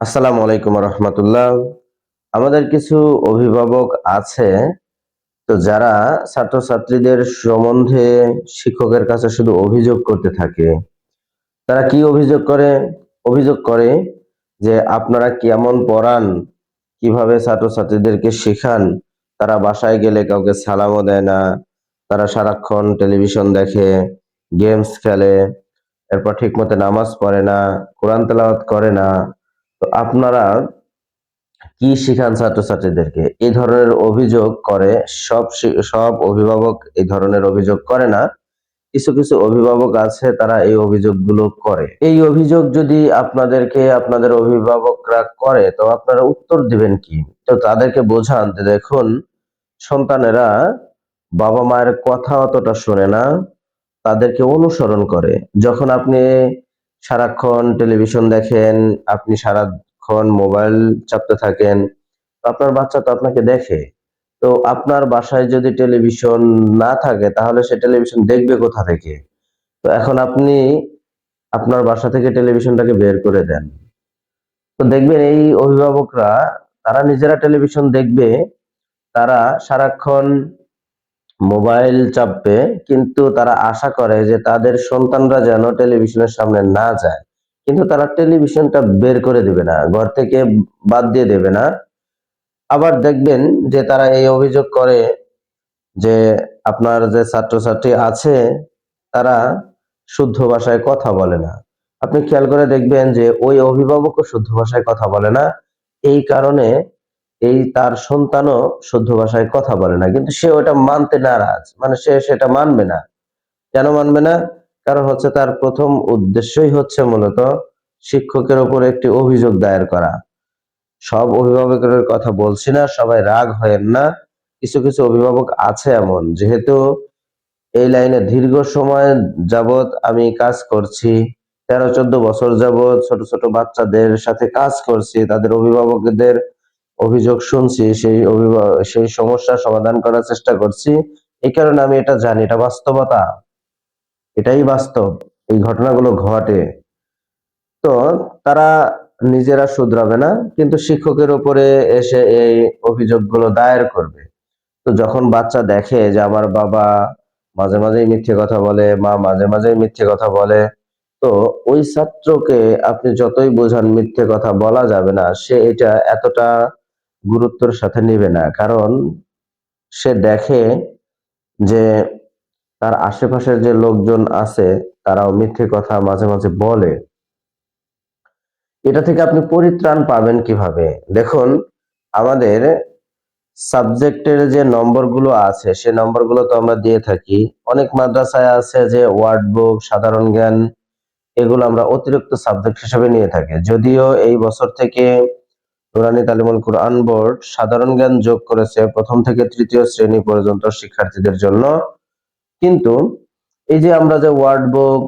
আসসালামু আলাইকুম রহমতুল্লাহ। আমাদের কিছু অভিভাবক আছে, তো যারা ছাত্রছাত্রীদের সম্বন্ধে শিক্ষকের কাছে শুধু অভিযোগ করতে থাকে, তারা কি অভিযোগ করে? অভিযোগ করে যে আপনারা কেমন পড়ান, কীভাবে ছাত্রছাত্রীদেরকে শেখান, তারা বাসায় গেলে কাউকে সালামও দেয় না, তারা সারাক্ষণ টেলিভিশন দেখে, গেমস খেলে, এরপর ঠিক মতো নামাজ পড়ে না, কোরআন তেলাওয়াত করে না তো আপনারা কি শিখান ছাত্রছাত্রীদেরকে? এই ধরনের অভিযোগ করে সব সব অভিভাবক এই ধরনের অভিযোগ করে না। কিছু কিছু অভিভাবক আছে, তারা এই অভিযোগগুলো করে। এই অভিযোগ যদি আপনাদেরকে, আপনাদের অভিভাবকরা করে, তো আপনারা উত্তর দিবেন কি? তো তাদেরকে বোঝান যে দেখুন, সন্তানেরা বাবা মায়ের কথা অতটা শোনে না, তাদেরকে অনুসরণ করে। যখন আপনি সারাক্ষণ টেলিভিশন দেখেন, আপনি সারাক্ষণ মোবাইল চাপতে থাকেন আপনার বাচ্চা তো আপনাকে দেখে। তো আপনার বাসায় যদি টেলিভিশন না থাকে, তাহলে সে টেলিভিশন দেখবে কোথা থেকে? তো এখন আপনি আপনার বাসা থেকে টেলিভিশনটাকে বের করে দেন। তো দেখবেন এই অভিভাবকরা, তারা নিজেরা টেলিভিশন দেখবে, তারা সারাক্ষণ মোবাইল চাপবে, কিন্তু তারা আশা করে যে তাদের সন্তানরা যেন টেলিভিশনের সামনে না যায়। কিন্তু তারা টেলিভিশনটা বের করে দিবে না, ঘর থেকে বাদ দিয়ে দেবে না। আবার দেখবেন যে তারা এই অভিযোগ করে যে আপনার যে ছাত্রছাত্রী আছে, তারা শুদ্ধ ভাষায় কথা বলে না। আপনি খেয়াল করে দেখবেন যে ওই অভিভাবকও শুদ্ধ ভাষায় কথা বলে না। এই কারণে এই তার সন্তানও শুদ্ধ ভাষায় কথা বলে না, কিন্তু সে ওটা মানতে নারাজ। মানে সে সেটা মানবে না। কেন মানবে না? কারণ হচ্ছে তার প্রথম উদ্দেশ্যই হচ্ছে মূলত শিক্ষকের উপর একটি অভিযোগ দায়ের করা। সব অভিভাবকের কথা বলছি না, সবাই রাগ হয়েন না। কিছু কিছু অভিভাবক আছে এমন, যেহেতু এই লাইনে দীর্ঘ সময় যাবত আমি কাজ করছি, তেরো চোদ্দ বছর যাবত ছোট ছোট বাচ্চাদের সাথে কাজ করছি, তাদের অভিভাবকদের অভিযোগ শুনছি, সেই সেই সমস্যার সমাধান করার চেষ্টা করছি। এই কারণে আমি এটা জানি, এটা বাস্তবতা। এটাই বাস্তব, এই ঘটনাগুলো ঘটে। তো তারা নিজেরা শুধরাবে না, কিন্তু শিক্ষকের উপরে এসে এই অভিযোগগুলো দায়ের করবে। তো যখন বাচ্চা দেখে যে আমার বাবা মাঝে মাঝেই মিথ্যে কথা বলে, মা মাঝে মাঝেই মিথ্যে কথা বলে, তো ওই ছাত্রকে আপনি যতই বোঝান মিথ্যে কথা বলা যাবে না, সে এটা এতটা গুরুত্বের সাথে নেবে না। কারণ সে দেখে যে তার আশেপাশের যে লোকজন আছে, তারাও মিথ্যে কথা মাঝে মাঝে বলে। এটা থেকে আপনি পরিত্রাণ পাবেন কীভাবে? দেখুন, আমাদের সাবজেক্টের যে নম্বরগুলো আছে, সে নম্বরগুলো তো আমরা দিয়ে থাকি। অনেক মাদ্রাসায় আছে যে ওয়ার্ড বুক, সাধারণ জ্ঞান, এগুলো আমরা অতিরিক্ত সাবজেক্ট হিসেবে নিয়ে থাকি। যদিও এই বছর থেকে নুরানি তালিমুল কোরআন বোর্ড সাধারণ জ্ঞান যোগ করেছে প্রথম থেকে তৃতীয় শ্রেণি পর্যন্ত শিক্ষার্থীদের জন্য। কিন্তু এই যে আমরা যে ওয়ার্ড বুক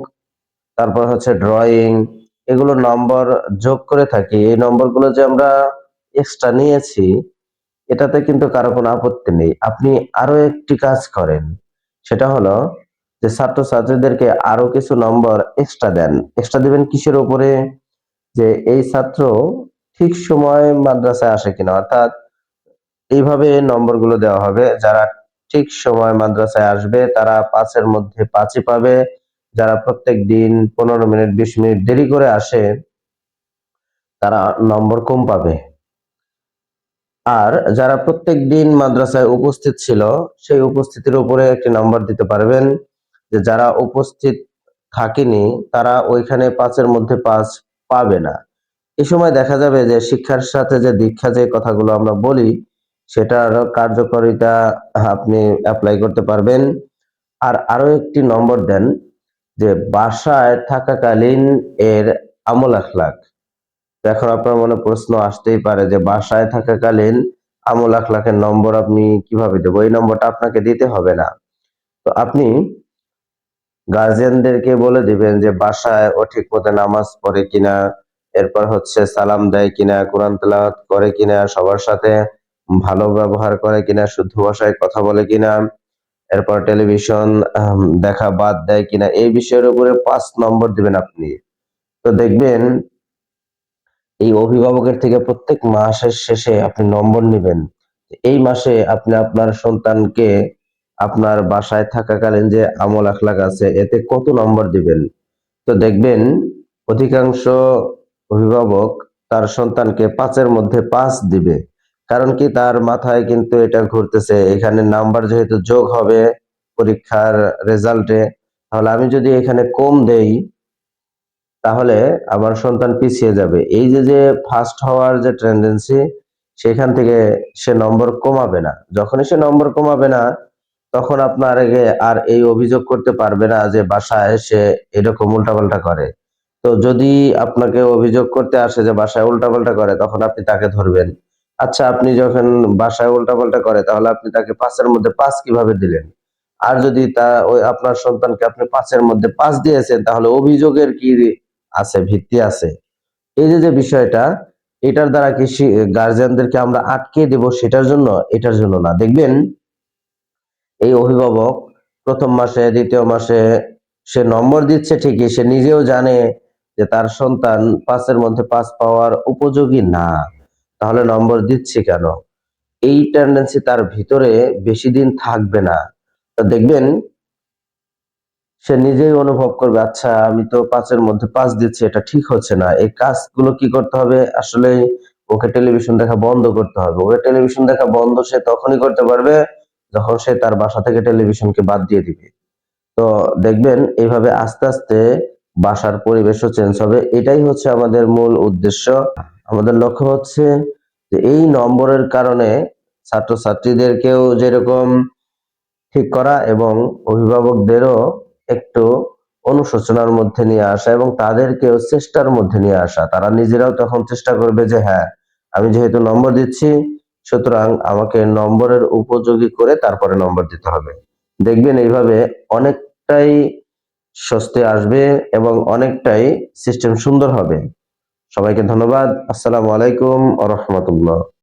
তারপর হচ্ছে ড্রয়িং এগুলো নম্বর যোগ করে থাকি, এই নম্বরগুলো যে আমরা এক্সট্রা নিয়েছি, এটাতে কিন্তু কারও কোনো আপত্তি নেই। আপনি আরও একটি কাজ করেন, সেটা হলো যে ছাত্রছাত্রীদেরকে আরও কিছু নম্বর এক্সট্রা দেন। এক্সট্রা দিবেন কিসের উপরে? যে এই ছাত্র ঠিক সময় মাদ্রাসায় আসে কিনা? অর্থাৎ এইভাবে নম্বরগুলো দেওয়া হবে। যারা ঠিক সময় মাদ্রাসায় আসবে, তারা পাঁচের মধ্যে পাঁচই পাবে। যারা প্রত্যেক দিন পনেরো মিনিট, বিশ মিনিট দেরি করে আসে, তারা নম্বর কম পাবে। আর যারা প্রত্যেক দিন মাদ্রাসায় উপস্থিত ছিল, সেই উপস্থিতির উপরে একটি নম্বর দিতে পারবেন যে যারা উপস্থিত থাকেনি, তারা ওইখানে পাঁচের মধ্যে পাঁচ পাবে না। এই সময় দেখা যাবে যে শিক্ষার সাথে যে দীক্ষা যে কথাগুলো আমরা বলি সেটার কার্যকারিতা আপনি অ্যাপ্লাই করতে পারবেন। আর আরও একটি নম্বর দেন যে বাসায় থাকাকালীন এর আমল আখলাক এখন আপনার মনে প্রশ্ন আসতেই পারে যে বাসায় থাকাকালীন আমল আখলাকের নম্বর আপনি কীভাবে দেবো? এই নম্বরটা আপনাকে দিতে হবে না। তো আপনি গার্জিয়ানদেরকে বলে দিবেন যে বাসায় ও ঠিক মতো নামাজ পড়ে কিনা এরপর হচ্ছে সালাম দেয় কিনা, কোরআন তেলাওয়াত করে কিনা, সবার সাথে ভালো ব্যবহার করে কিনা, শুদ্ধ ভাষায় কথা বলে কিনা, এরপর টেলিভিশন দেখা বাদ দেয় কিনা, এই বিষয়ের উপরে পাঁচ নম্বর দিবেন আপনি। তো দেখবেন, এই অভিভাবকের থেকে প্রত্যেক মাসের শেষে আপনি নম্বর নেবেন। এই মাসে আপনি আপনার সন্তানকে আপনার বাসায় থাকাকালীন যে আমল আখলাক আছে, এতে কত নম্বর দিবেন? তো দেখবেন, অধিকাংশ অভিভাবক তার সন্তানকে পাঁচের মধ্যে পাঁচ দিবে। কারণ কি? তার মাথায় কিন্তু এটা ঘুরতেছে। এখানে নাম্বার যেহেতু যোগ হবে পরীক্ষার রেজাল্টে, তাহলে আমি যদি এখানে কম দেই, তাহলে আমার সন্তান পিছিয়ে যাবে। এই যে যে ফার্স্ট হওয়ার যে টেন্ডেন্সি সেখান থেকে সে নম্বর কমাবে না। যখনই সে নম্বর কমাবে না, তখন আপনার আগে আর এই অভিযোগ করতে পারবে না যে বাসায় সে এরকম উল্টাপাল্টা করে। তো যদি আপনাকে অভিযোগ করতে আসে যে বাসায় উল্টাপাল্টা করে, তখন আপনি তাকে ধরবেন। আচ্ছা আপনি যখন বাসায় উল্টাপাল্টা করে, তাহলে আপনি তাকে পাঁচের মধ্যে পাঁচ কীভাবে দিলেন? আর যদি তা ওই আপনার সন্তানকে আপনি পাঁচের মধ্যে পাঁচ দিয়েছেন, তাহলে অভিযোগের কি আছে, ভিত্তি আছে? এই যে যে বিষয়টা, এটার দ্বারা কি গার্জিয়ানদেরকে আমরা আটকে দেব সেটার জন্য? এটার জন্য না। দেখবেন, এই অভিভাবক প্রথম মাসে, দ্বিতীয় মাসে সে নম্বর দিচ্ছে ঠিকই, সে নিজেও জানে যে তার সন্তান পাঁচের মধ্যে পাঁচ পাওয়ার উপযোগী না, তাহলে নম্বর দিচ্ছে কেন? এই টেন্ডেন্সি তার ভিতরে বেশি দিন থাকবে না। দেখবেন, সে নিজেই অনুভব করবে আচ্ছা আমি তো পাঁচের মধ্যে পাঁচ দিচ্ছি, এটা ঠিক হচ্ছে না। এই কাজগুলো কি করতে হবে? আসলে ওকে টেলিভিশন দেখা বন্ধ করতে হবে। ওকে টেলিভিশন দেখা বন্ধ সে তখনই করতে পারবে যখন সে তার বাসা থেকে টেলিভিশনকে বাদ দিয়ে দিবে। তো দেখবেন, এইভাবে আস্তে আস্তে বাসার পরিবেশও চেঞ্জ হবে। এটাই হচ্ছে আমাদের মূল উদ্দেশ্য। আমাদের লক্ষ্য হচ্ছে যে এই নম্বরের কারণে ছাত্রছাত্রীদেরকেও যেরকম ঠিক করা এবং অভিভাবকদেরও একটু অনুশোচনার মধ্যে নিয়ে আসা এবং তাদেরকেও চেষ্টার মধ্যে নিয়ে আসা। তারা নিজেরাও তখন চেষ্টা করবে যে হ্যাঁ আমি যেহেতু নম্বর দিচ্ছি, সুতরাং আমাকে নম্বরের উপযোগী করে তারপরে নম্বর দিতে হবে। দেখবেন এইভাবে অনেকটাই স্বস্তি আসবে এবং অনেকটাই সিস্টেম সুন্দর হবে। সবাইকে ধন্যবাদ। আসসালামু আলাইকুম আ রহমতুল্লাহ।